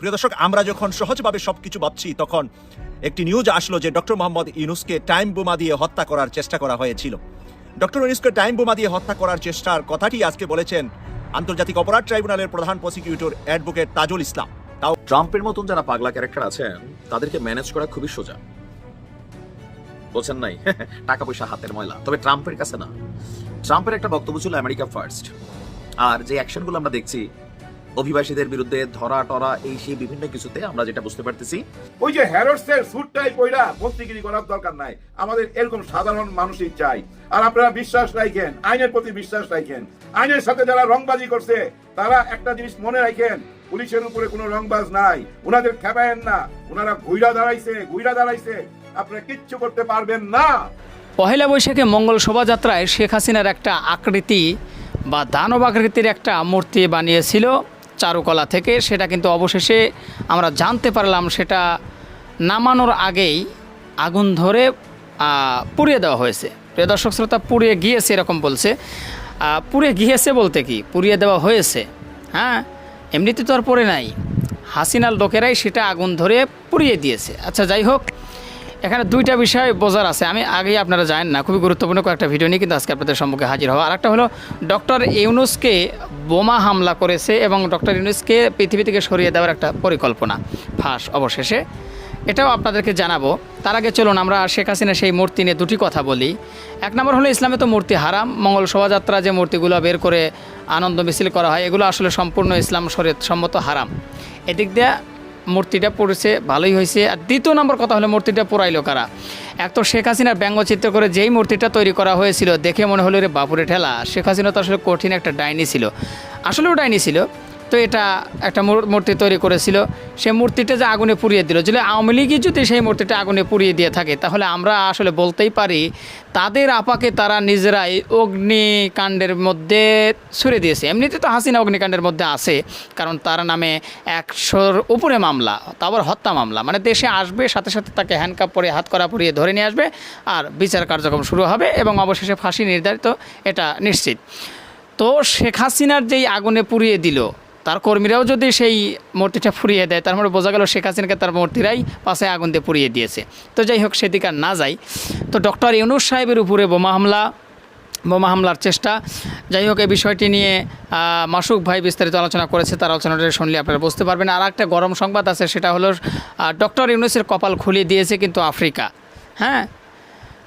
প্রিয় দর্শক, আমরা যখন সহজভাবে সবকিছু ভাবছি, তখন একটি নিউজ আসলো যে ডক্টর মোহাম্মদ ইউনুসকে টাইম বোমা দিয়ে হত্যা করার চেষ্টা করা হয়েছিল। ডক্টর ইউনুসকে টাইম বোমা দিয়ে হত্যা করার চেষ্টার কথাটি আজকে বলেছেন আন্তর্জাতিক অপরাধ ট্রাইব্যুনালের প্রধান প্রসিকিউটর অ্যাডভোকেট তাজুল ইসলাম। তাও ট্রাম্পের মতন যারা পাগলা ক্যারেক্টার আছেন, তাদেরকে ম্যানেজ করা খুবই সোজা। বলছেন নাই টাকা পয়সা হাতের ময়লা। তবে ট্রাম্পের কাছে না। ট্রাম্পের একটা বক্তব্য ছিল আমেরিকা ফার্স্ট আর যে অ্যাকশনগুলো আমরা দেখছি অভিবাসীদের বিরুদ্ধে ধরা টরা এই সেই বিভিন্ন কিছুতে আমরা যেটা বুঝতে পারতেছি। ওই যে হ্যারোডসের স্যুটটাই পইরা বস্তিগিরি করার দরকার নাই। আমাদের এরকম সাধারণ মানুষই চাই। আর আপনারা বিশ্বাস রাখেন আইনের প্রতি বিশ্বাস রাখেন। আইনের সাথে যারা রংবাজি করছে তারা একটা জিনিস মনে রাখেন পুলিশের উপরে কোনো রংবাজ নাই। ওনাদের খেপায়েন না। ওনারা ঘুইরা দাঁড়াইছে ঘুইরা দাঁড়াইছে। আপনারা কিচ্ছু করতে পারবেন না। পহেলা বৈশাখে মঙ্গল শোভাযাত্রায় শেখ হাসিনার একটা আকৃতি বা দানব আকৃতির একটা মূর্তি বানিয়েছিল। চারুকলা থেকে, সেটা কিন্তু অবশেষে আমরা জানতে পারলাম, সেটা নামানোর আগেই আগুন ধরে পুড়িয়ে দেওয়া হয়েছে। প্রিয় দর্শক শ্রোতা, পুড়িয়ে গিয়েছে এরকম বলছে। পুড়িয়ে গিয়েছে বলতে কি? পুড়িয়ে দেওয়া হয়েছে। হ্যাঁ? এমনিতে তো আর পড়ে নাই। হাসিনার লোকেরাই সেটা আগুন ধরে পুড়িয়ে দিয়েছে। আচ্ছা যাই হোক এখানে দুইটা বিষয় বোঝার আছে। আমি আগেই আপনারা জানেন না, খুবই গুরুত্বপূর্ণ কয়েকটা ভিডিও নিয়ে কিন্তু আজকে আপনাদের সম্মুখে হাজির হওয়া। আরেকটা হলো, ডক্টর ইউনুসকে বোমা হামলা করেছে এবং ডক্টর ইউনুসকে পৃথিবী থেকে সরিয়ে দেওয়ার একটা পরিকল্পনা। ফাঁস অবশেষে। এটাও আপনাদেরকে জানাব। তার আগে চলুন, আমরা শেখ হাসিনা সেই মূর্তি নিয়ে দুটি কথা বলি। এক নম্বর হলো, ইসলামে তো মূর্তি হারাম, মঙ্গল শোভাযাত্রা যে মূর্তিগুলো বের করে আনন্দ মিছিল করা হয়, এগুলো আসলে সম্পূর্ণ ইসলাম শরীয়ত সম্মত হারাম। এদিক দিয়ে মূর্তিটা পড়েছে, ভালোই হয়েছে। আর দ্বিতীয় নম্বর কথা হলো মূর্তিটা পোড়াইলো কারা? এক তো শেখ হাসিনার ব্যঙ্গচিত্র করে যেই মূর্তিটা তৈরি করা হয়েছিল, দেখে মনে হলো রে বাপুরে ঠেলা। শেখ হাসিনা তো আসলে কঠিন একটা ডাইনি ছিল। আসলেও ডাইনি ছিল। তো এটা একটা মূর- মূর্তি তৈরি করেছিল। সেই মূর্তিটা যে আগুনে পুড়িয়ে দিল, যদি আওয়ামী লীগই যদি সেই মূর্তিটা আগুনে পুড়িয়ে দিয়ে থাকে, তাহলে আমরা আসলে বলতেই পারি, তাদের আপাকে তারা নিজেরাই অগ্নিকাণ্ডের মধ্যে ছুড়ে দিয়েছে। এমনিতে তো হাসিনা অগ্নিকাণ্ডের মধ্যে আছে, কারণ তার নামে একশোর উপরে মামলা তারপর হত্যা মামলা। মানে দেশে আসবে, সাথে সাথে তাকে হ্যান্ডকাপ পরে, হাত করা পরিয়ে ধরে নিয়ে আসবে, আর বিচার কার্যক্রম শুরু হবে এবং অবশেষে ফাঁসি নির্ধারিত, এটা নিশ্চিত। তো শেখ হাসিনার যেই আগুনে পুড়িয়ে দিল তার কর্মীরাও যদি সেই মূর্তিটা ফুরিয়ে দেয়, তার মানে বোঝা গেল শেখ হাসিনাকে তার মূর্তিরাই পাশে আগুন দিয়ে পুড়িয়ে দিয়েছে। তো যাই হোক, সেদিকে আর না যাই। তো ডক্টর ইউনুস সাহেবের উপরে বোমা হামলা, বোমা হামলার চেষ্টা। যাই হোক, এই বিষয়টি নিয়ে মাসুক ভাই বিস্তারিত আলোচনা করেছে, তার আলোচনাটা শুনলে আপনারা বুঝতে পারবেন। আর একটা গরম সংবাদ আছে, সেটা হলো ডক্টর ইউনুসের কপাল খুলিয়ে দিয়েছে কিন্তু আফ্রিকা। হ্যাঁ?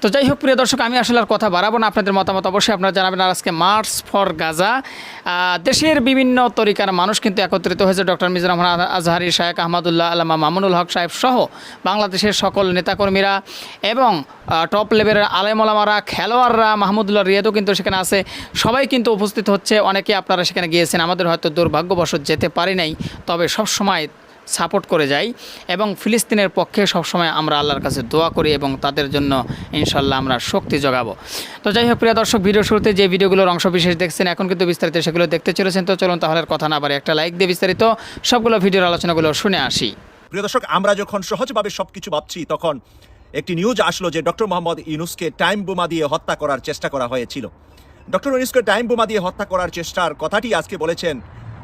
তো যাই হোক, প্রিয় দর্শক, আমি আসলে আর কথা বাড়াবো না। আপনাদের মতামত অবশ্যই আপনারা জানাবেন। আর আজকে মার্চ ফর গাজা। দেশের বিভিন্ন তরিকার মানুষ কিন্তু একত্রিত হয়েছে ডক্টর মিজানুর রহমান আজহারি, শায়েক আহমদুল্লাহ আল্লামা মামুনুল হক সাহেব সহ বাংলাদেশের সকল নেতাকর্মীরা এবং টপ লেভেলের আলেমলামারা, খেলোয়াড়রা, মাহমুদুল্লাহ রিয়াদও কিন্তু সেখানে আছে। সবাই কিন্তু উপস্থিত হচ্ছে। অনেকে আপনারা সেখানে গিয়েছেন। আমাদের হয়তো দুর্ভাগ্যবশত যেতে পারি নাই। তবে সব সময় সাপোর্ট করে যাই এবং ফিলিস্তিনের পক্ষে সবসময় আমরা আল্লাহর কাছে দোয়া করি এবং তাদের জন্য ইনশাল্লাহ আমরা শক্তি জোগাবো। তো যাই হোক, প্রিয় দর্শক, ভিডিও শুরুতে যে ভিডিওগুলোর অংশ বিশেষ দেখছেন, এখন কিন্তু বিস্তারিত সেগুলো দেখতে চলেছেন। তো চলুন তাহলে কথা না পারে একটা লাইক দিয়ে বিস্তারিত সবগুলো ভিডিওর আলোচনাগুলো শুনে আসি। প্রিয় দর্শক, আমরা যখন সহজভাবে সবকিছু ভাবছি, তখন একটি নিউজ আসলো যে ডক্টর মোহাম্মদ ইউনুসকে টাইম বোমা দিয়ে হত্যা করার চেষ্টা করা হয়েছিল। ডক্টর ইউনুসকে টাইম বোমা দিয়ে হত্যা করার চেষ্টার কথাটি আজকে বলেছেন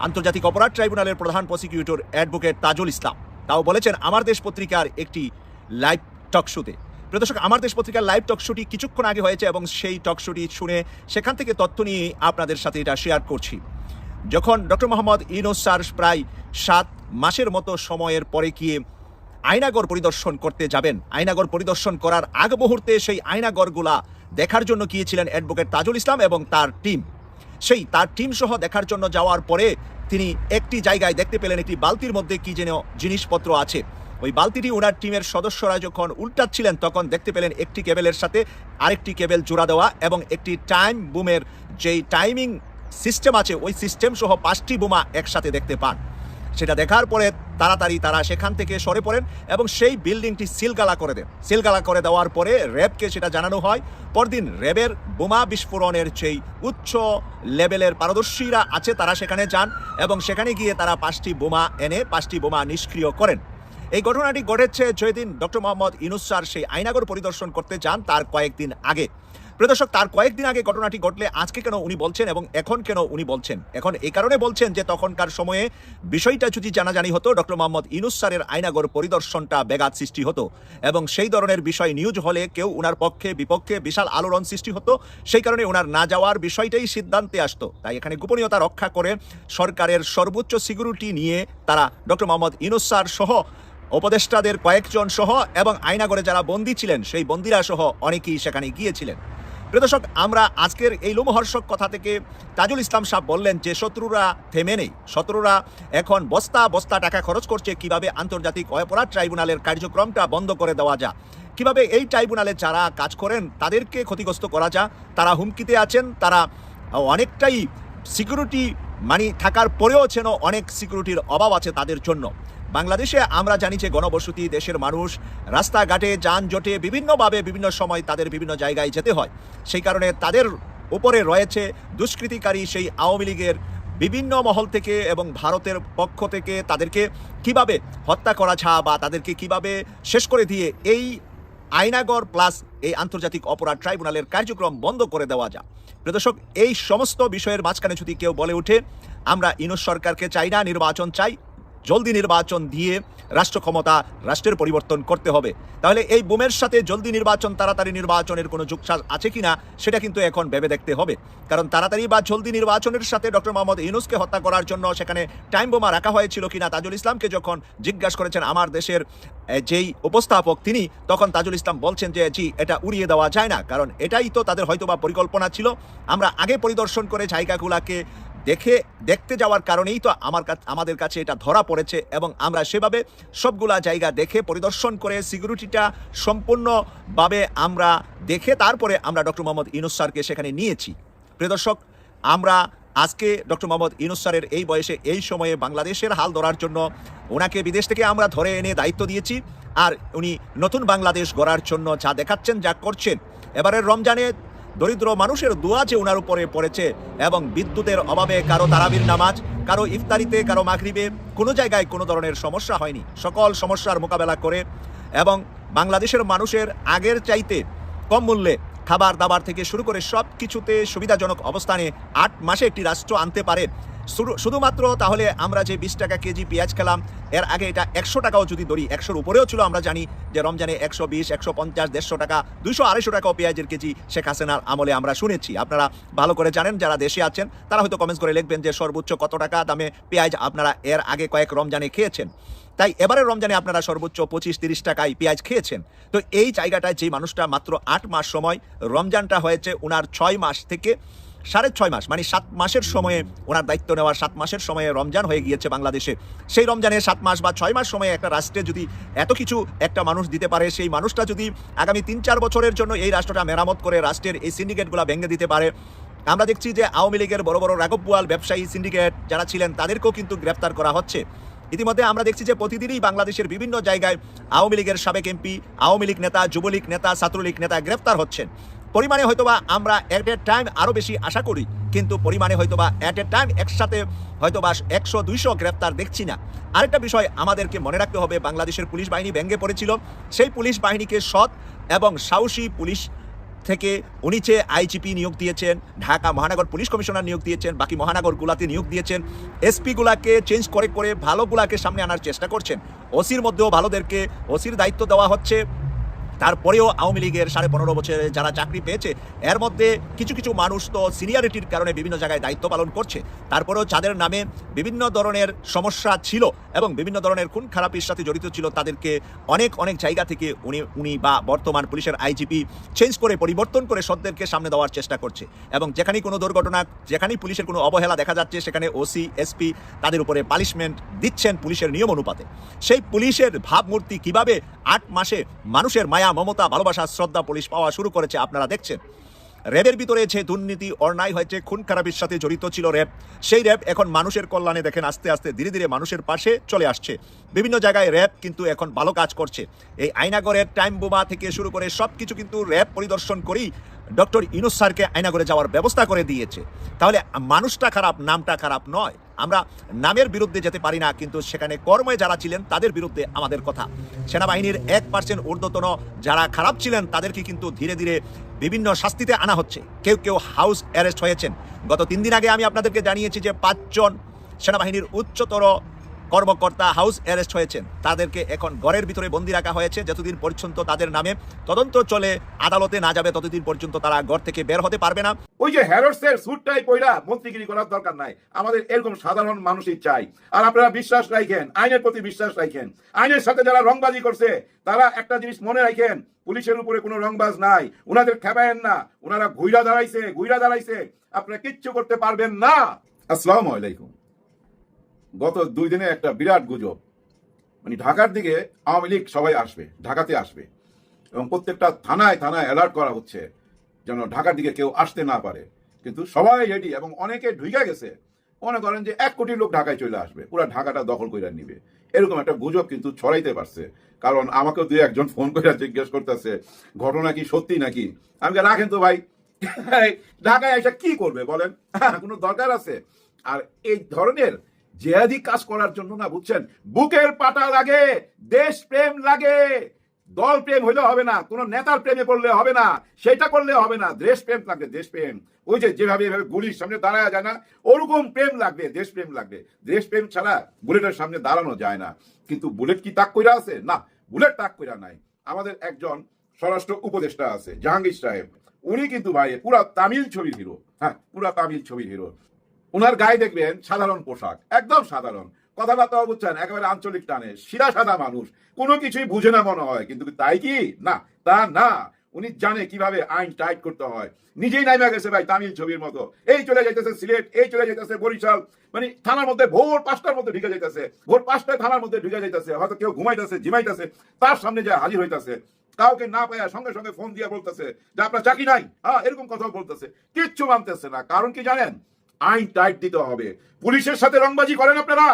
আন্তর্জাতিক অপরাধ ট্রাইব্যুনালের প্রধান প্রসিকিউটর অ্যাডভোকেট তাজুল ইসলাম। তাও বলেছেন, আমার দেশ পত্রিকার একটি লাইভ টক শোতে। প্রিয় দর্শক, আমার দেশ পত্রিকার লাইভ টক শোটি কিছুক্ষণ আগে হয়েছে এবং সেই টক শোটি শুনে সেখান থেকে তথ্য নিয়ে আপনাদের সাথে এটা শেয়ার করছি। যখন ডক্টর মোহাম্মদ ইউনুস স্যার প্রায় সাত মাসের মতো সময়ের পরে গিয়ে আয়নাগর পরিদর্শন করতে যাবেন? আয়নাগর পরিদর্শন করার আগ মুহূর্তে সেই আয়নাগরগুলা দেখার জন্য গিয়েছিলেন অ্যাডভোকেট তাজুল ইসলাম এবং তার টিম। সেই তার টিম সহ দেখার জন্য যাওয়ার পরে তিনি একটি জায়গায় দেখতে পেলেন একটি বালতির মধ্যে কি যেন জিনিসপত্র আছে। ওই বালতিটি ওনার টিমের সদস্যরা যখন উল্টাচ্ছিলেন, তখন দেখতে পেলেন একটি কেবেলের সাথে আরেকটি কেবেল জোড়া দেওয়া এবং একটি টাইম বুমের যেই টাইমিং সিস্টেম আছে, ওই সিস্টেম সহ পাঁচটি বোমা একসাথে দেখতে পান। সেটা দেখার পরে তাড়াতাড়ি তারা সেখান থেকে সরে পড়েন এবং সেই বিল্ডিংটি সিলগালা করে দেন। সিলগালা করে দেওয়ার পরে র্যাবকে সেটা জানানো হয়। পরদিন র্যাবের বোমা বিস্ফোরণের যেই উচ্চ লেভেলের পারদর্শীরা আছে, তারা সেখানে যান এবং সেখানে গিয়ে তারা পাঁচটি বোমা এনে পাঁচটি বোমা নিষ্ক্রিয় করেন। এই ঘটনাটি ঘটেছে যেদিন ডক্টর মোহাম্মদ ইনুস স্যার সেই আইনাগর পরিদর্শন করতে যান, তার কয়েকদিন আগে। প্রদর্শক তার কয়েকদিন আগে ঘটনাটি ঘটলে আজকে কেন উনি বলছেন এবং এখন কেন উনি বলছেন? এখন এই কারণে বলছেন যে তখনকার সময়ে বিষয়টা যদি জানাজানি হতো, ডক্টর মোহাম্মদ ইনুস স্যারের আইনাগর পরিদর্শনটা ব্যাঘাত সৃষ্টি হতো এবং সেই ধরনের বিষয় নিউজ হলে কেউ উনার পক্ষে, বিপক্ষে বিশাল আলোড়ন সৃষ্টি হতো, সেই কারণে উনার না যাওয়ার বিষয়টাই সিদ্ধান্তে আসতো। তাই এখানে গোপনীয়তা রক্ষা করে সরকারের সর্বোচ্চ সিকিউরিটি নিয়ে তারা ডক্টর মোহাম্মদ ইনুস স্যার সহ উপদেষ্টাদের কয়েকজন সহ এবং আয়নাগরে যারা বন্দী ছিলেন, সেই বন্দিরা সহ অনেকেই সেখানে গিয়েছিলেন। প্রদর্শক আমরা আজকের এই লোমহর্ষক কথা থেকে তাজুল ইসলাম সাহেব বললেন যে শত্রুরা থেমে নেই। শত্রুরা এখন বস্তা বস্তা টাকা খরচ করছে কীভাবে আন্তর্জাতিক অপরাধ ট্রাইব্যুনালের কার্যক্রমটা বন্ধ করে দেওয়া যায়। কীভাবে এই ট্রাইব্যুনালে যারা কাজ করেন, তাদেরকে ক্ষতিগ্রস্ত করা যা তারা হুমকিতে আছেন, তারা অনেকটাই সিকিউরিটি মানি থাকার পরেও যেন অনেক সিকিউরিটির অভাব আছে তাদের জন্য। বাংলাদেশে আমরা জানি যে গণবসতি, দেশের মানুষ রাস্তাঘাটে, যানজটে বিভিন্নভাবে বিভিন্ন সময় তাদের বিভিন্ন জায়গায় যেতে হয়। সেই কারণে তাদের উপরে রয়েছে দুষ্কৃতিকারী সেই আওয়ামী লীগের বিভিন্ন মহল থেকে এবং ভারতের পক্ষ থেকে তাদেরকে কীভাবে হত্যা করা ছা বা তাদেরকে কীভাবে শেষ করে দিয়ে এই আইনাগর প্লাস এই আন্তর্জাতিক অপরাধ ট্রাইব্যুনালের কার্যক্রম বন্ধ করে দেওয়া যা প্রদর্শক এই সমস্ত বিষয়ের মাঝখানে যদি কেউ বলে ওঠে, আমরা ইনুস সরকারকে চাই না, নির্বাচন চাই জলদি নির্বাচন দিয়ে রাষ্ট্র ক্ষমতা রাষ্ট্রের পরিবর্তন করতে হবে। তাহলে এই বোমের সাথে জলদি নির্বাচন, তাড়াতাড়ি নির্বাচনের কোনো যুগসাজ আছে কি না সেটা কিন্তু এখন ভেবে দেখতে হবে। কারণ তাড়াতাড়ি বা জলদি নির্বাচনের সাথে ডক্টর মোহাম্মদ ইউনুসকে হত্যা করার জন্য সেখানে টাইম বোমা রাখা হয়েছিল কিনা, তাজুল ইসলামকে যখন জিজ্ঞাসা করেছেন আমার দেশের যেই উপস্থাপক তিনি, তখন তাজুল ইসলাম বলছেন যে, জি, এটা উড়িয়ে দেওয়া যায় না। কারণ এটাই তো তাদের হয়তোবা পরিকল্পনা ছিল। আমরা আগে পরিদর্শন করে জায়গাগুলাকে দেখে, দেখতে যাওয়ার কারণেই তো আমার আমাদের কাছে এটা ধরা পড়েছে এবং আমরা সেভাবে সবগুলা জায়গা দেখে পরিদর্শন করে সিকিউরিটিটা সম্পূর্ণভাবে আমরা দেখে তারপরে আমরা ডক্টর মোহাম্মদ ইনুস স্যারকে সেখানে নিয়েছি। প্রিয় দর্শক, আমরা আজকে ডক্টর মোহাম্মদ ইনুস স্যারের এই বয়সে এই সময়ে বাংলাদেশের হাল ধরার জন্য ওনাকে বিদেশ থেকে আমরা ধরে এনে দায়িত্ব দিয়েছি আর উনি নতুন বাংলাদেশ গড়ার জন্য যা দেখাচ্ছেন, যা করছেন। এবারের রমজানে দরিদ্র মানুষের দোয়া যে ওনার উপরে পড়েছে এবং বিদ্যুতের অভাবে কারও তারাবির নামাজ, কারও ইফতারিতে, কারও মাগরিবে, কোনো জায়গায় কোনো ধরনের সমস্যা হয়নি। সকল সমস্যার মোকাবেলা করে এবং বাংলাদেশের মানুষের আগের চাইতে কম মূল্যে খাবার দাবার থেকে শুরু করে সব কিছুতে সুবিধাজনক অবস্থানে আট মাসে একটি রাষ্ট্র আনতে পারে শুধুমাত্র তাহলে আমরা যে বিশ টাকা কেজি পেঁয়াজ খেলাম, এর আগে এটা একশো টাকাও যদি ধরি, একশোর উপরেও ছিল, আমরা জানি যে রমজানে একশো বিশ, একশো পঞ্চাশ, দেড়শো টাকা দুশো আড়াইশো টাকাও পেঁয়াজের কেজি শেখ হাসিনার আমলে আমরা শুনেছি। আপনারা ভালো করে জানেন, যারা দেশে আছেন, তারা হয়তো কমেন্টস করে লিখবেন যে সর্বোচ্চ কত টাকা দামে পেঁয়াজ আপনারা এর আগে কয়েক রমজানে খেয়েছেন। তাই এবারে রমজানে আপনারা সর্বোচ্চ পঁচিশ, তিরিশ টাকায় পেঁয়াজ খেয়েছেন। তো এই জায়গাটায় যে মানুষটা মাত্র আট মাস সময়, রমজানটা হয়েছে ওনার ছয় মাস থেকে সাড়ে ছয় মাস মানে সাত মাসের সময়ে ওনার দায়িত্ব নেওয়ার সাত মাসের সময়ে রমজান হয়ে গিয়েছে বাংলাদেশে। সেই রমজানে সাত মাস বা ছয় মাস সময়ে একটা রাষ্ট্রে যদি এত কিছু একটা মানুষ দিতে পারে, সেই মানুষটা যদি আগামী তিন চার বছরের জন্য এই রাষ্ট্রটা মেরামত করে রাষ্ট্রের এই সিন্ডিকেটগুলো ভেঙে দিতে পারে, আমরা দেখছি যে আওয়ামী লীগের বড় বড় রাঘব ব্যবসায়ী সিন্ডিকেট যারা ছিলেন, তাদেরকেও কিন্তু গ্রেপ্তার করা হচ্ছে। ইতিমধ্যে আমরা দেখছি যে প্রতিদিনই বাংলাদেশের বিভিন্ন জায়গায় আওয়ামী লীগের সাবেক এমপি, আওয়ামী লীগ নেতা, যুবলীগ নেতা, ছাত্রলীগ নেতা গ্রেপ্তার হচ্ছেন। পরিমাণে হয়তোবা আমরা অ্যাট এ টাইম আরও বেশি আশা করি, কিন্তু পরিমাণে হয়তোবা অ্যাট এ টাইম একসাথে হয়তোবা একশো, দুইশো গ্রেপ্তার দেখছি না। আরেকটা বিষয় আমাদেরকে মনে রাখতে হবে, বাংলাদেশের পুলিশ বাহিনী ভেঙে পড়েছিল। সেই পুলিশ বাহিনীকে সৎ এবং সাহসী পুলিশ থেকে উনি চেয়ে আইজিপি নিয়োগ দিয়েছেন, ঢাকা মহানগর পুলিশ কমিশনার নিয়োগ দিয়েছেন, বাকি মহানগরগুলাতে নিয়োগ দিয়েছেন। এসপিগুলাকে চেঞ্জ করে করে ভালোগুলাকে সামনে আনার চেষ্টা করছেন। ওসির মধ্যেও ভালোদেরকে, ওসির দায়িত্ব দেওয়া হচ্ছে। তারপরেও আওয়ামী লীগের সাড়ে পনেরো বছরে যারা চাকরি পেয়েছে, এর মধ্যে কিছু কিছু মানুষ তো সিনিয়রিটির কারণে বিভিন্ন জায়গায় দায়িত্ব পালন করছে। তারপরেও যাদের নামে বিভিন্ন ধরনের সমস্যা ছিল এবং বিভিন্ন ধরনের খুন খারাপির সাথে জড়িত ছিল, তাদেরকে অনেক অনেক জায়গা থেকে উনি উনি বা বর্তমান পুলিশের আইজিপি চেঞ্জ করে, পরিবর্তন করে সদ্যেরকে সামনে দেওয়ার চেষ্টা করছে। এবং যেখানেই কোনো দুর্ঘটনা, যেখানেই পুলিশের কোনো অবহেলা দেখা যাচ্ছে, সেখানে ওসি, এসপি তাদের উপরে পানিশমেন্ট দিচ্ছেন পুলিশের নিয়ম অনুপাতে। সেই পুলিশের ভাবমূর্তি কীভাবে আট মাসে মানুষের মায়া, মমতা, ভালোবাসা, শ্রদ্ধা, পুলিশ পাওয়া শুরু করেছে। আপনারা দেখছেন। র্যাবের ভিতরে যে দুর্নীতি, অন্যায় হয়েছে, খুন খারাপির সাথে জড়িত ছিল র্যাব। সেই র্যাব এখন মানুষের কল্যাণে দেখেন, আস্তে আস্তে ধীরে ধীরে মানুষের পাশে চলে আসছে। বিভিন্ন জায়গায় র্যাব কিন্তু এখন ভালো কাজ করছে। এই আয়নাগরের টাইম বোমা থেকে শুরু করে সব কিছু কিন্তু র্যাব পরিদর্শন করেই ডক্টর ইনুস স্যারকে আয়নাগরে যাওয়ার ব্যবস্থা করে দিয়েছে। তাহলে মানুষটা খারাপ, নামটা খারাপ নয়। আমরা নামের বিরুদ্ধে যেতে পারি না, কিন্তু সেখানে কর্মে যারা ছিলেন তাদের বিরুদ্ধে আমাদের কথা। সেনাবাহিনীর এক পার্সেন্ট ঊর্ধ্বতন যারা খারাপ ছিলেন তাদেরকে কিন্তু ধীরে ধীরে বিভিন্ন শাস্তিতে আনা হচ্ছে। কেউ কেউ হাউস অ্যারেস্ট হয়েছেন। গত তিন দিন আগে আমি আপনাদেরকে জানিয়েছি যে পাঁচজন সেনাবাহিনীর উচ্চতর কর্মকর্তা হাউস অ্যারেস্ট হয়েছেন। তাদেরকে এখন ঘরের ভিতরে বন্দি রাখা হয়েছে। যতদিন পর্যন্ত তাদের নামে তদন্ত চলে, আদালতে না যাবে ততদিন পর্যন্ত তারা ঘর থেকে বের হতে পারবে না। ওই যে হ্যারোডসের স্যুটটাই পইরা মন্ত্রীগিরি করার দরকার নাই। আমাদের এরকম সাধারণ মানুষই চাই। আর আপনারা বিশ্বাস রাখেন, আইনের প্রতি বিশ্বাস রাখেন। আইনের সাথে যারা রংবাজি করছে, তারা একটা জিনিস মনে রাখেন, পুলিশের উপরে কোনো রংবাজ নাই। উনাদের খেপায়েন না। উনারা ঘুইরা দাঁড়াইছে ঘুইরা দাঁড়াইছে। আপনারা কিচ্ছু করতে পারবেন না। আসসালামু আলাইকুম। গত দুই দিনে একটা বিরাট গুজব। মানে ঢাকার দিকে আওয়ামী লীগ সবাই আসবে, ঢাকাতে আসবে। এবং প্রত্যেকটা থানায় থানায় অ্যালার্ট করা হচ্ছে যেন ঢাকার দিকে কেউ আসতে না পারে। কিন্তু সবাই রেডি এবং অনেকে ঢুকে গেছে। মনে করেন যে এক কোটি লোক ঢাকায় চলে আসবে, পুরো ঢাকাটা দখল করে নিবে। এরকম একটা গুজব কিন্তু ছড়াইতে পারছে। কারণ আমাকেও দুই একজন ফোন করে জিজ্ঞেস করতেছে, ঘটনা কি সত্যি নাকি? আমি রাখেন তো ভাই। ঢাকায় এসে কি করবে বলেন? কোনো দরকার আছে? আর এই ধরনের জেহাদি কাজ করার জন্য না, বুঝছেন? বুকের পাটা লাগে, দেশ প্রেম লাগে। দল প্রেম হইলে হবে না, কোন নেতার প্রেমে পড়লে হবে না, সেটা করলে হবে না। দেশ প্রেম লাগবে, দেশ প্রেম। ওই যে যেভাবে এভাবে গুলির সামনে দাঁড়ায় যায় না, ওরকম প্রেম লাগবে, দেশ প্রেম লাগবে। দেশ প্রেম ছাড়া বুলেটের সামনে দাঁড়ানো যায় না। কিন্তু বুলেট কি তাক কইরা আছে? না, বুলেট তাক কইরা নাই। আমাদের একজন স্বরাষ্ট্র উপদেষ্টা আছে, জাহাঙ্গীর সাহেব। উনি কিন্তু ভাই, পুরা তামিল ছবির হিরো। হ্যাঁ পুরা তামিল ছবির হিরো। ওনার গায়ে দেখবেন সাধারণ পোশাক, একদম সাধারণ। কথাবার্তা বুঝছেন একেবারে আঞ্চলিক টানে। শিরা সাদা মানুষ, কোনো কিছুই বুঝে না মনে হয়, কিন্তু তাই কি? না, তা না। উনি জানে কীভাবে আইন টাইট করতে হয়। নিজেই নাইমা গেছে ভাই তামিল ছবির মতো। এই চলে যাইতেছে সিলেট, এই চলে যাইতেছে বরিশাল। মানে থানার মধ্যে ভোর পাঁচটার মধ্যে ঢুকে যাইতেছে। ভোর পাঁচটায় থানার মধ্যে ঢুকে যাইতেছে। হয়তো কেউ ঘুমাইতেছে জিমাইতেছে তার সামনে যা হাজির হইতাছে। কাউকে না পায়া সঙ্গে সঙ্গে ফোন দিয়ে বলতেছে যে আপনার চাকরি নাই। হ্যাঁ এরকম কথা বলতেছে। কিচ্ছু মানতেছে না। কারণ কি জানেন? আইন টাইট দিতে হবে। পুলিশের সাথে রংবাজি করেন আপনারা।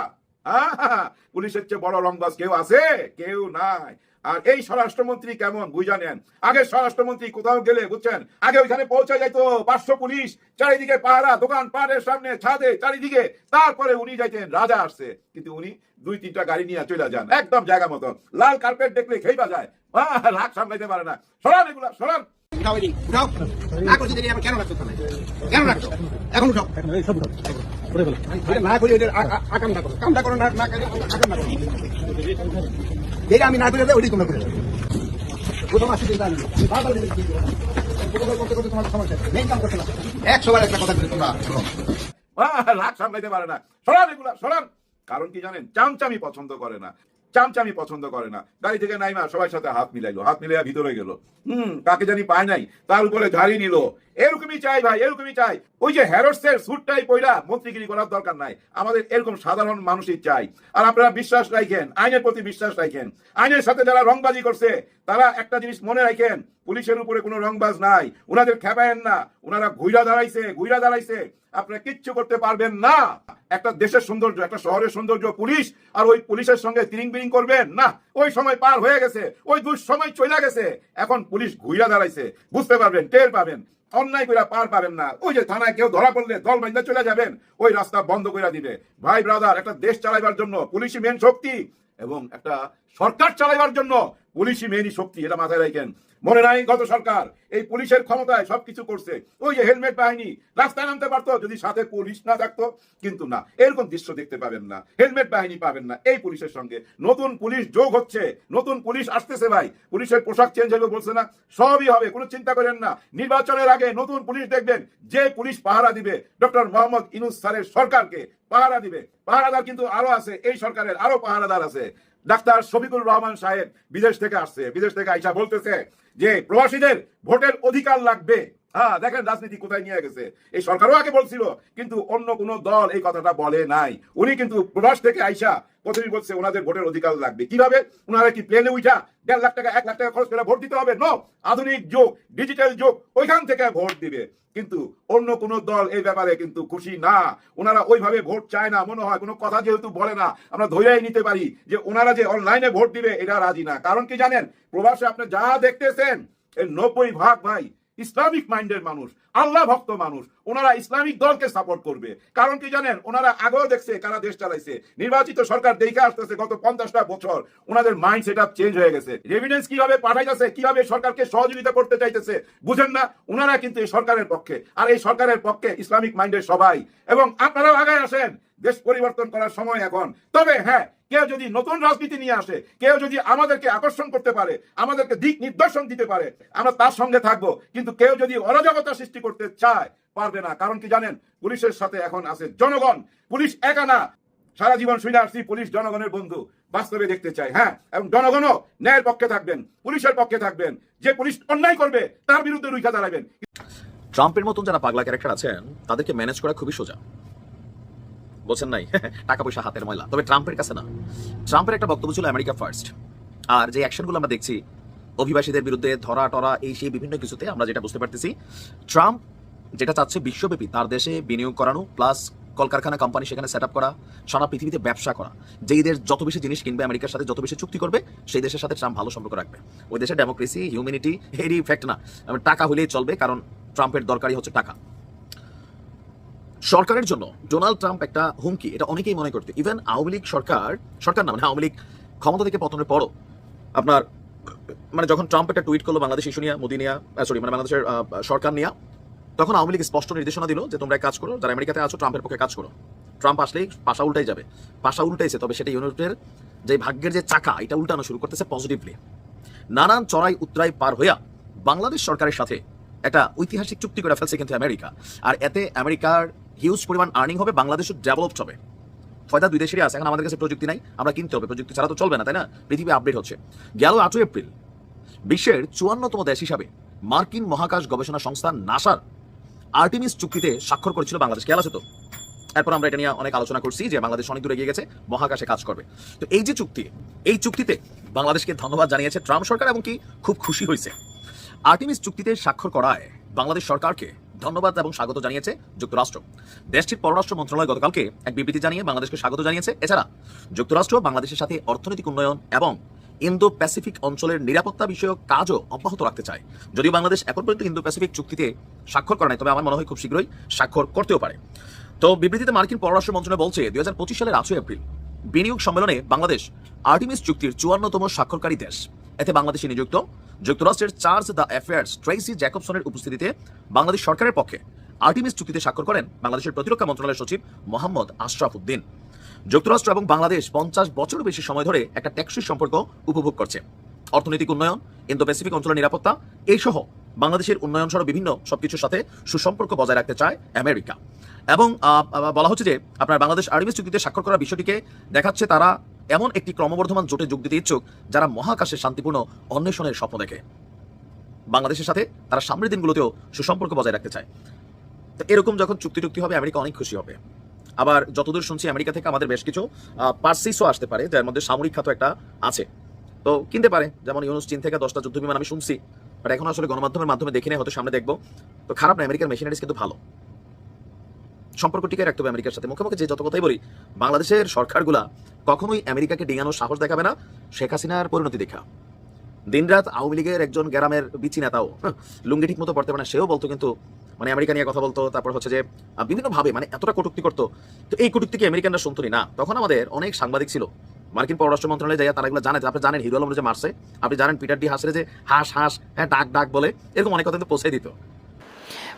পুলিশের চেয়ে বড় রংবাজ কেউ আছে? কেউ নাই। আর এই স্বরাষ্ট্রমন্ত্রী কেমন, বুঝা নেন আগে স্বরাষ্ট্রমন্ত্রী কোথাও গেলে, বুঝছেন? আগে ওইখানে পৌঁছে যাইতো পাঁচশো পুলিশ, চারিদিকে পাহারা, দোকান পাহাড়ের সামনে, ছাদে, চারিদিকে। তারপরে উনি যাইতেন, রাজা আসছে। কিন্তু উনি দুই, তিনটা গাড়ি নিয়ে চলে যান, একদম জায়গা মতো লাল কার্পেট দেখলে খেইবা যায়। রাগ সামলাইতে পারে না। সরান এগুলা, সরান। কেন রাখছো? কেন? এখন। না করি আমি না করে দেবো, ওইটাই তোমরা করে। প্রথম আসি করতে করতে তোমার সমস্যা। করতে না। একশো বার একটা কথা পারে না কারণ কি জানেন চামচামি পছন্দ করে না চামচামি পছন্দ করে না। গাড়ি থেকে নাইমা সবার সাথে হাত মিলাইলো, হাত মিলাইয়া ভিতরে গেল। হুম, কাকে জানি পায় নাই, তার উপরে ঝাড়ি নিল। এরকমই চাই ভাই, এরকমই চাই। ওই যে হ্যারোডসের স্যুটটাই পইরা মন্ত্রীগিরি করার দরকার নাই। আমাদের এরকম সাধারণ মানুষই চাই। আর আপনারা বিশ্বাস রাখেন, আইনের প্রতি বিশ্বাস রাখেন। আইনের সাথে যারা রংবাজি করছে, তারা একটা জিনিস মনে রাখেন, পুলিশের উপরে কোনো রংবাজ নাই, উনাদের খেপায়েন না, উনারা ঘুইরা দাঁড়াইছে ঘুইরা দাঁড়াইছে। আপনারা কিচ্ছু করতে পারবেন না। একটা দেশের সৌন্দর্য, একটা শহরের সৌন্দর্য, পুলিশ, আর ওই পুলিশের সঙ্গে তিরিং বিরিং করবেন? না, ওই সময় পার হয়ে গেছে, ওই দুঃসময় চলে গেছে। এখন পুলিশ ঘুইরা দাঁড়াইছে, বুঝতে পারবেন, টের পাবেন। অন্যায় করে পার পারেন না। ওই যে থানায় কেউ ধরা পড়লে দল বাইন্দা চলে যাবেন। ওই রাস্তা বন্ধ করে দিবে। ভাই ব্রাদার একটা দেশ চালাইবার জন্য পুলিশই মেন শক্তি এবং একটা সরকার চালাইবার জন্য পুলিশই মেনই শক্তি, এটা মাথায় রাখেন। মনে নাই গত সরকার, এই পুলিশের ক্ষমতায় সবকিছু করছে। ওই যে হেলমেট বাহিনী, রাস্তায় নামতে পারতো, যদি সাথে পুলিশ না থাকতো, কিন্তু না, এরকম দৃশ্য দেখতে পাবেন না, হেলমেট বাহিনী পাবেন না, এই পুলিশের সঙ্গে। নতুন পুলিশ যোগ হচ্ছে, নতুন পুলিশ আসতেছে ভাই, পুলিশের পোশাক চেঞ্জ হবে বলছে না, সবই হবে, কোনো চিন্তা করেন না। নির্বাচনের আগে নতুন পুলিশ দেখবেন, যে পুলিশ পাহারা দিবে, ডক্টর মোহাম্মদ ইনুস স্যারের সরকারকে পাহারা দিবে। পাহারাদার কিন্তু আরও আছে, এই সরকারের আরও পাহারাদার আছে। ডাক্তার শফিকুর রহমান সাহেব বিদেশ থেকে আসছে, বিদেশ থেকে আইসা বলতেছে যে প্রবাসীদের ভোটের অধিকার লাগবে। হ্যাঁ দেখেন রাজনীতি কোথায় নিয়ে গেছে। এই সরকারও আগে বলছিল, কিন্তু অন্য কোন দল এই কথাটা বলে নাই। উনি কিন্তু প্রবাস থেকে আইসা প্রথমেই বলছে, ওনাদের ভোটের অধিকার লাগবে। কীভাবে? ওনারা কি প্লেনে উঠা দেড় লাখ টাকা, এক লাখ টাকা খরচ করে ভোট দিতে হবে? নো আধুনিক যুগ ডিজিটাল যুগ, ওইখান থেকে ভোট দিবে। কিন্তু অন্য কোন দল এই ব্যাপারে কিন্তু খুশি না। ওনারা ওইভাবে ভোট চায় না, মনে হয় কোনো কথা যেহেতু বলে না। আমরা ধরেই নিতে পারি যে ওনারা যে অনলাইনে ভোট দিবে, এটা রাজি না। কারণ কি জানেন? প্রবাসে আপনি যা দেখতেছেন এর নব্বই ভাগ ভাই ইসলামিক মাইন্ডের মানুষ আল্লাহ ভক্ত মানুষ ওনারা ইসলামিক দলকে সাপোর্ট করবে। কারণ কি জানেন? ওনারা আগেও দেখছে কারা দেশ চালাইছে। নির্বাচিত সরকার দেখে আসতেছে গত পঞ্চাশটা বছর ওনাদের মাইন্ড সেট চেঞ্জ হয়ে গেছে। রেভিডেন্স কীভাবে পাঠাইতেছে, কীভাবে সরকারকে সহযোগিতা করতে চাইতেছে, বুঝেন না? ওনারা কিন্তু এই সরকারের পক্ষে। আর এই সরকারের পক্ষে ইসলামিক মাইন্ডের সবাই। এবং আপনারাও আগায় আসেন, দেশ পরিবর্তন করার সময় এখন। তবে হ্যাঁ কেউ যদি নতুন রাজনীতি নিয়ে আসে, কেউ যদি আমাদেরকে আকর্ষণ করতে পারে, আমাদেরকে দিক নির্দেশন দিতে পারে, আমরা তার সঙ্গে থাকব। কিন্তু কেউ যদি অরাজকতা সৃষ্টি করতে চায় পারবে না। কারণ কি জানেন? পুলিশের সাথে এখন আছে জনগণ। পুলিশ একা না। সারা জীবন শুনে আসছি পুলিশ জনগণের বন্ধু। বাস্তবে দেখতে চাই হ্যাঁ? এবং জনগণও ন্যায়ের পক্ষে থাকবেন, পুলিশের পক্ষে থাকবেন। যে পুলিশ অন্যায় করবে, তার বিরুদ্ধে রুখা দাঁড়াবেন। ট্রাম্পের মতন যারা পাগলা ক্যারেক্টার আছেন, তাদেরকে ম্যানেজ করা খুবই সোজা। বলছেন নাই টাকা পয়সা হাতের ময়লা। তবে ট্রাম্পের কাছে না। ট্রাম্পের একটা বক্তব্য ছিল আমেরিকা ফার্স্ট। আর যে অ্যাকশনগুলো আমরা দেখছি, অভিবাসীদের বিরুদ্ধে ধরা টরা এই সেই বিভিন্ন কিছুতে আমরা যেটা বুঝতে পারতেছি, ট্রাম্প যেটা চাচ্ছে বিশ্বব্যাপী, তার দেশে বিনিয়োগ করানো প্লাস কলকারখানা কোম্পানি সেখানে সেট করা, সারা পৃথিবীতে ব্যবসা করা। যেই দেশ যত বেশি জিনিস কিনবে, আমেরিকার সাথে যত বেশি চুক্তি করবে, সেই দেশের সাথে ট্রাম্প ভালো সম্পর্ক রাখবে। ওই দেশের ডেমোক্রেসি হিউম্যানিটি এরই ইফেক্ট না। টাকা হলেই চলবে, কারণ ট্রাম্পের দরকারই হচ্ছে টাকা। সরকারের জন্য ডোনাল্ড ট্রাম্প একটা হুমকি, এটা অনেকেই মনে করতে। ইভেন আওয়ামী লীগ সরকার সরকার না মানে আওয়ামী লীগ ক্ষমতা থেকে পতনের পরও আপনার মানে যখন ট্রাম্প একটা টুইট করল বাংলাদেশ ইস্যু নিয়ে, মোদি নিয়ে সরি মানে বাংলাদেশের সরকার নিয়ে তখন আওয়ামী লীগ স্পষ্ট নির্দেশনা দিল যে তোমরা কাজ করো, যারা আমেরিকাতে আছো, ট্রাম্পের পক্ষে কাজ করো। ট্রাম্প আসলেই পাশা উল্টাই যাবে। পাশা উল্টাইছে, তবে সেটা ইউনিটের যে ভাগ্যের যে চাকা, এটা উল্টানো শুরু করতেছে পজিটিভলি নানান চড়াই উত্তরাই পার হইয়া বাংলাদেশ সরকারের সাথে একটা ঐতিহাসিক চুক্তি করে ফেলছে কিন্তু আমেরিকা। আর এতে আমেরিকার হিউজ পরিমাণ আর্নিং হবে, বাংলাদেশও ডেভেলপড হবে। ফয়দা দুই দেশেরই আছে, এখন আমাদের কাছে প্রযুক্তি নাই, আমরা কিনতে হবে, প্রযুক্তি ছাড়া তো চলবে না, তাই না? পৃথিবী আপডেট হচ্ছে। গেল আটই এপ্রিল, বিশ্বের চুয়ান্নতম দেশ হিসাবে মার্কিন মহাকাশ গবেষণা সংস্থা নাসার আর্টিমিস চুক্তিতে স্বাক্ষর করেছিল বাংলাদেশ। খেয়াল আছে তো? এরপর আমরা এটা নিয়ে অনেক আলোচনা করছি যে বাংলাদেশ অনেক দূরে এগিয়ে গেছে, মহাকাশে কাজ করবে। তো এই যে চুক্তি, এই চুক্তিতে বাংলাদেশকে ধন্যবাদ জানিয়েছে ট্রাম্প সরকার এবং কি খুব খুশি হয়েছে। আর্টিমিস চুক্তিতে স্বাক্ষর করায় বাংলাদেশ সরকারকে ধন্যবাদ এবং স্বাগত জানিয়েছে যুক্তরাষ্ট্র। দেশটির পররাষ্ট্র মন্ত্রণালয় গতকালকে এক বিবৃতি জানিয়ে বাংলাদেশকে স্বাগত জানিয়েছে। এছাড়া যুক্তরাষ্ট্র বাংলাদেশের সাথে অর্থনৈতিক উন্নয়ন এবং ইন্দো প্যাসিফিক অঞ্চলের নিরাপত্তা বিষয়ক কাজও অব্যাহত রাখতে চায়। যদিও বাংলাদেশ এখন পর্যন্ত ইন্দো প্যাসিফিক চুক্তিতে স্বাক্ষর করে নাই, তবে আমার মনে হয় খুব শীঘ্রই স্বাক্ষর করতেও পারে। তো বিবৃতিতে মার্কিন পররাষ্ট্র মন্ত্রণালয় বলছে, দুই হাজার পঁচিশ সালের আটই এপ্রিল বিনিয়োগ সম্মেলনে বাংলাদেশ আর্টিমিস চুক্তির চুয়ান্নতম স্বাক্ষরকারী দেশ। এতে বাংলাদেশে নিযুক্ত যুক্তরাষ্ট্রের চার্জ দ্য অ্যাফেয়ার্স ট্রেসি জ্যাকবসনের উপস্থিতিতে বাংলাদেশ সরকারের পক্ষে আর্টিমিস চুক্তিতে স্বাক্ষর করেন বাংলাদেশের প্রতিরক্ষা মন্ত্রণালয়ের সচিব মোহাম্মদ আশরাফ উদ্দিন। যুক্তরাষ্ট্র এবং বাংলাদেশ পঞ্চাশ বছর বেশি সময় ধরে একটা টেকসই সম্পর্ক উপভোগ করছে। অর্থনৈতিক উন্নয়ন ইন্দো প্যাসিফিক অঞ্চলের নিরাপত্তা এই সহ বাংলাদেশের উন্নয়ন সহ বিভিন্ন সবকিছুর সাথে সুসম্পর্ক বজায় রাখতে চায় আমেরিকা। এবং বলা হচ্ছে যে আপনার বাংলাদেশ আর্টিমিস চুক্তিতে স্বাক্ষর করা বিষয়টিকে দেখাচ্ছে তারা এমন একটি ক্রমবর্ধমান জোটে যোগ দিতে ইচ্ছুক যারা মহাকাশে শান্তিপূর্ণ অন্বেষণের স্বপ্ন দেখে। বাংলাদেশের সাথে তারা সামনের দিনগুলোতেও সুসম্পর্ক বজায় রাখতে চায়। তো এরকম যখন চুক্তি টুক্তি হবে, আমেরিকা অনেক খুশি হবে। আবার যতদূর শুনছি, আমেরিকা থেকে আমাদের বেশ কিছু পার্সিসও আসতে পারে, যার মধ্যে সামরিক খাত একটা আছে। তো কিনতে পারে, যেমন ইউনুস চীন থেকে দশটা যুদ্ধ বিমান আমি শুনছি বাট এখন আসলে গণমাধ্যমের মাধ্যমে দেখে নেই হয়তো সামনে দেখব। তো খারাপ না, আমেরিকার মেশিনারিজ কিন্তু ভালো। সম্পর্ক টিকে রাখতে হবে আমেরিকার সাথে। মুখে মুখে যে যত কথাই বলি, বাংলাদেশের সরকারগুলা কখনোই আমেরিকাকে ডিঙানোর সাহস দেখাবে না, শেখ হাসিনার পরিণতি দেখা। দিনরাত আওয়ামী লীগের একজন গ্রামের বিচি নেতাও লুঙ্গি ঠিক মতো পড়তে পারে না, সেও বলতো কিন্তু মানে আমেরিকা নিয়ে কথা বলতো, তারপর হচ্ছে যে বিভিন্ন বিভিন্নভাবে মানে এতটা কটুক্তি করতো। তো এই কটুক্তিকে আমেরিকানরা শুনতনি না। তখন আমাদের অনেক সাংবাদিক ছিল। মার্কিন পররাষ্ট্র মন্ত্রণালয়ে যাইয়া তারা এগুলো জানে আপনি জানেন হিরো আলম যে মারছে, আপনি জানেন পিটার ডি হাসরে যে হাস হাস হ্যাঁ ডাক ডাক বলে, এরকম অনেক কথা কিন্তু পৌঁছে দিত।